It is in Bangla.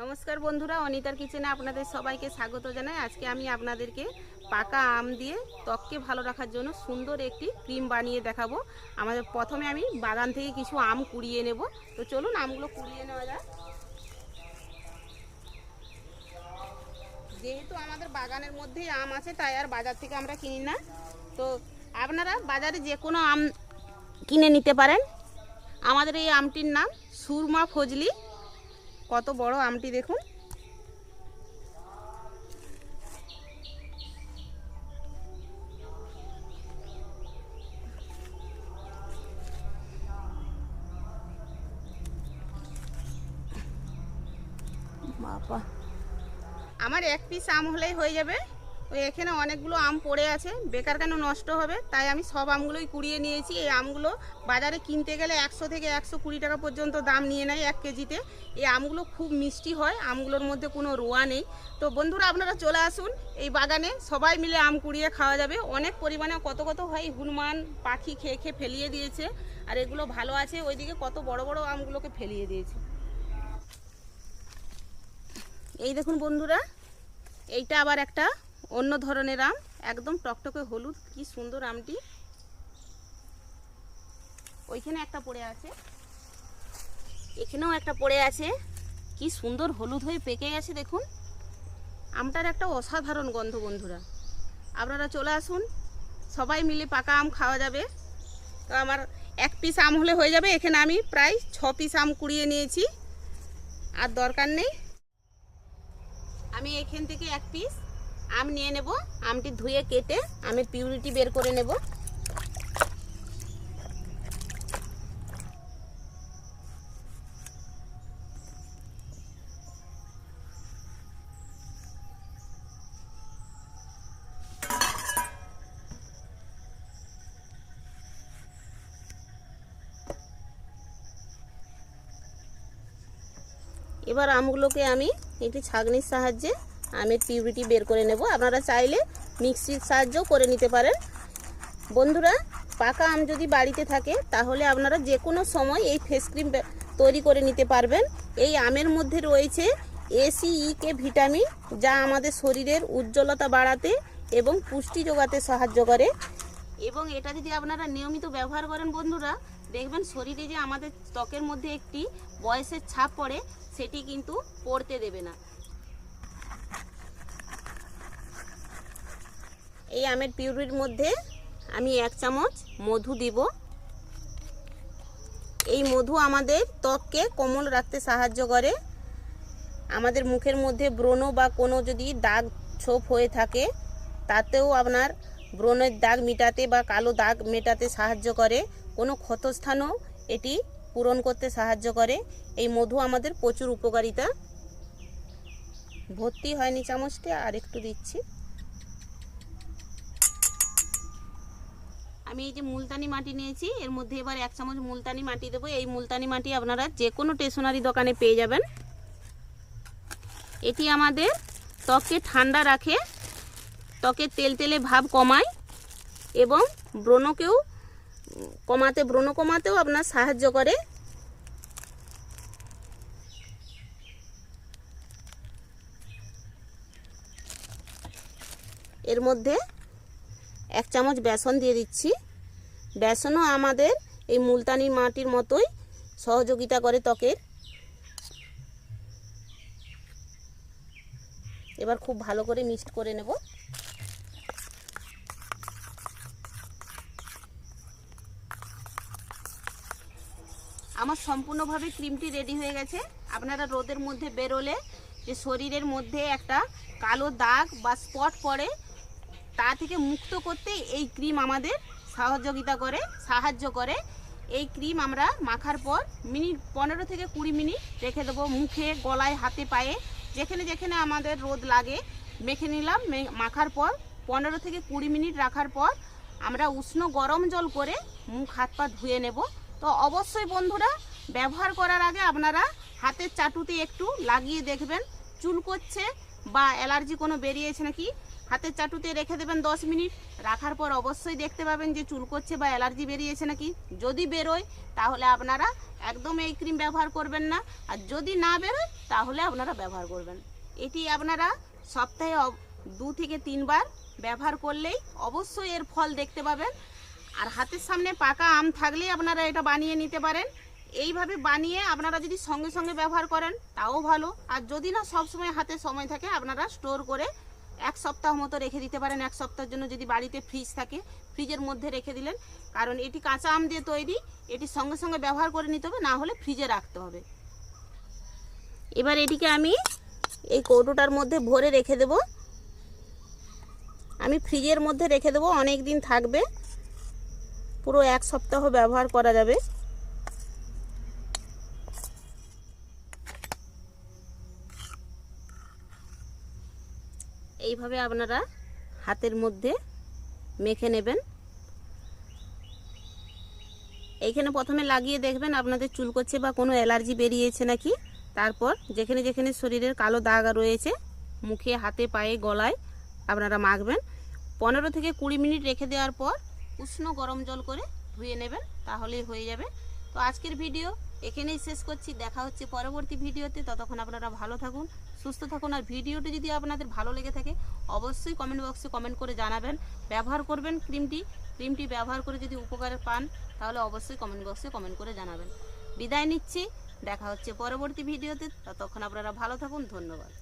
নমস্কার বন্ধুরা, অনিতার কিচেনে আপনাদের সবাইকে স্বাগত জানাই। আজকে আমি আপনাদেরকে পাকা আম দিয়ে ত্বককে ভালো রাখার জন্য সুন্দর একটি ক্রিম বানিয়ে দেখাবো। আমাদের প্রথমে আমি বাগান থেকে কিছু আম কুড়িয়ে নেব। তো চলুন আমগুলো কুড়িয়ে নেওয়া যাক। যেহেতু আমাদের বাগানের মধ্যেই আম আছে, তাই আর বাজার থেকে আমরা কিনি না। তো আপনারা বাজারে যে কোনো আম কিনে নিতে পারেন। আমাদের এই আমটির নাম সুরমা ফজলি। কত বড় আমটি দেখুন? আমার এক পিস আম হলেই হয়ে যাবে। ওই এখানে অনেকগুলো আম পড়ে আছে। বেকার কেন নষ্ট হবে? তাই আমি সব আমগুলোই কুড়িয়ে নিয়েছি। এই আমগুলো বাজারে কিনতে গেলে একশো থেকে একশো কুড়ি টাকা পর্যন্ত দাম নিয়ে নেয় এক কেজিতে। এই আমগুলো খুব মিষ্টি হয়, আমগুলোর মধ্যে কোনো রোয়া নেই। তো বন্ধুরা, আপনারা চলে আসুন এই বাগানে। সবাই মিলে আম কুড়িয়ে খাওয়া যাবে। অনেক পরিমাণে কত কত হয় হনুমান, পাখি খেয়ে খেয়ে ফেলিয়ে দিয়েছে। আর এগুলো ভালো আছে, ওইদিকে কত বড় বড় আমগুলোকে ফেলিয়ে দিয়েছে। এই দেখুন বন্ধুরা, এইটা আবার একটা অন্য ধরনের আম, একদম টকটকে হলুদ, কি সুন্দর আমটি। ওইখানে একটা পড়ে আছে। এখানেও একটা পড়ে আছে। কি সুন্দর হলুদ হয়ে পেকে গেছে, দেখুন। আমটার একটা অসাধারণ গন্ধ, বন্ধুরা। আপনারা চলে আসুন। সবাই মিলে পাকা আম খাওয়া যাবে। তো আমার এক পিস আম হলে হয়ে যাবে। এখানে আমি প্রায় ছ পিস আম কুড়িয়ে নিয়েছি। আর দরকার নেই। আমি এখান থেকে এক পিস আম নিয়ে নেব, আমটি ধুয়ে কেটে আমের পিউরিটি বের করে নেব। এবার আমগুলোকে আমি একটি ছাগনির সাহায্যে আমের পিউরিটি বের করে নেব। আপনারা চাইলে মিক্সির সাহায্যেও করে নিতে পারেন। বন্ধুরা, পাকা আম যদি বাড়িতে থাকে, তাহলে আপনারা যে কোনো সময় এই ফেস ক্রিম তৈরি করে নিতে পারবেন। এই আমের মধ্যে রয়েছে এসিইকে ভিটামিন, যা আমাদের শরীরের উজ্জ্বলতা বাড়াতে এবং পুষ্টি যোগাতে সাহায্য করে। এবং এটা যদি আপনারা নিয়মিত ব্যবহার করেন, বন্ধুরা, দেখবেন শরীরে যে আমাদের ত্বকের মধ্যে একটি বয়সের ছাপ পড়ে, সেটি কিন্তু পড়তে দেবে না। এই আমের পিউরির মধ্যে আমি এক চামচ মধু দিব। এই মধু আমাদের ত্বককে কোমল রাখতে সাহায্য করে। আমাদের মুখের মধ্যে ব্রণ বা কোনো যদি দাগ ছোপ হয়ে থাকে, তাতেও আপনার ব্রণের দাগ মেটাতে বা কালো দাগ মেটাতে সাহায্য করে। কোনো ক্ষতস্থানও এটি পূরণ করতে সাহায্য করে। এই মধু আমাদের প্রচুর উপকারিতা। ভর্তি হয়নি চামচটি আর একটু দিচ্ছি। আমি এই যে মুলতানি মাটি নিয়েছি, এর মধ্যে এবার এক চামচ মুলতানি মাটি দেবো। এই মুলতানি মাটি আপনারা যে কোনো স্টেশনারি দোকানে পেয়ে যাবেন। এটি আমাদের ত্বককে ঠান্ডা রাখে ত্বকের তেল তেলে ভাব কমায় এবং ব্রণকেও, কমাতে, ব্রণ কমাতেও আপনার সাহায্য করে। এর মধ্যে এক চামচ বেসন দিয়ে দিচ্ছি। বেসনও আমাদের এই মুলতানি মাটির মতোই সহযোগিতা করে ত্বকের। এবার খুব ভালো করে মিক্সড করে নেব। আমার সম্পূর্ণভাবে ক্রিমটি রেডি হয়ে গেছে। আপনারা রোদের মধ্যে বেরোলে যে শরীরের মধ্যে একটা কালো দাগ বা স্পট পড়ে, তা থেকে মুক্ত করতে এই ক্রিম আমাদের সহযোগিতা করে, সাহায্য করে, এই ক্রিম আমরা মাখার পর মিনিট পনেরো থেকে কুড়ি মিনিট রেখে দেবো মুখে, গলায়, হাতে, পায়ে। যেখানে যেখানে আমাদের রোদ লাগে, মেখে নিলাম মাখার পর পনেরো থেকে কুড়ি মিনিট রাখার পর আমরা উষ্ণ গরম জল করে মুখ, হাত, পা ধুয়ে নেব। তো অবশ্যই বন্ধুরা, ব্যবহার করার আগে আপনারা হাতের চাটুতে একটু লাগিয়ে দেখবেন। চুল করছে বা অ্যালার্জি কোনো বেরিয়েছে নাকি হাতের চাটুতে রেখে দেবেন দশ মিনিট। রাখার পর অবশ্যই দেখতে পাবেন যে চুল করছে বা অ্যালার্জি বেরিয়েছে নাকি। যদি বেরোয়, তাহলে আপনারা একদম এই ক্রিম ব্যবহার করবেন না। আর যদি না বেরোয়, তাহলে আপনারা ব্যবহার করবেন। এটি আপনারা সপ্তাহে দু থেকে তিনবার ব্যবহার করলেই অবশ্যই এর ফল দেখতে পাবেন। আর হাতের সামনে পাকা আম থাকলেই আপনারা এটা বানিয়ে নিতে পারেন। এইভাবে বানিয়ে আপনারা যদি সঙ্গে সঙ্গে ব্যবহার করেন, তাও ভালো। আর যদি না সবসময় হাতে সময় থাকে, আপনারা স্টোর করে এক সপ্তাহ মতো রেখে দিতে পারেন। এক সপ্তাহের জন্য যদি বাড়িতে ফ্রিজ থাকে ফ্রিজের মধ্যে রেখে দিলেন। কারণ এটি কাঁচা আম দিয়ে তৈরি, এটি সঙ্গে সঙ্গে ব্যবহার করে নিতে হবে, না হলে ফ্রিজে রাখতে হবে। এবার এটিকে আমি এই কৌটোটার মধ্যে ভরে রেখে দেব। আমি ফ্রিজের মধ্যে রেখে দেবো, অনেক দিন থাকবে। পুরো এক সপ্তাহ ব্যবহার করা যাবে। এইভাবে আপনারা হাতের মধ্যে মেখে নেবেন। এইখানে প্রথমে লাগিয়ে দেখবেন আপনাদের চুল করছে বা কোনো অ্যালার্জি বেরিয়েছে নাকি। তারপর যেখানে যেখানে শরীরের কালো দাগ রয়েছে, মুখে, হাতে, পায়ে, গলায় আপনারা মাখবেন। পনেরো থেকে কুড়ি মিনিট রেখে দেওয়ার পর উষ্ণ গরম জল করে ধুয়ে নেবেন, তাহলেই হয়ে যাবে। তো আজকের ভিডিও এখানেই শেষ করছি। দেখা হচ্ছে পরবর্তী ভিডিওতে। ততক্ষণ আপনারা ভালো থাকুন, সুস্থ থাকুন। আর ভিডিওটি যদি আপনাদের ভালো লেগে থাকে, অবশ্যই কমেন্ট বক্সে কমেন্ট করে জানাবেন। ব্যবহার করবেন ক্রিমটি। ক্রিমটি ব্যবহার করে যদি উপকার পান, তাহলে অবশ্যই কমেন্ট বক্সে কমেন্ট করে জানাবেন। বিদায় নিচ্ছি। দেখা হচ্ছে পরবর্তী ভিডিওতে। ততক্ষণ আপনারা ভালো থাকুন। ধন্যবাদ।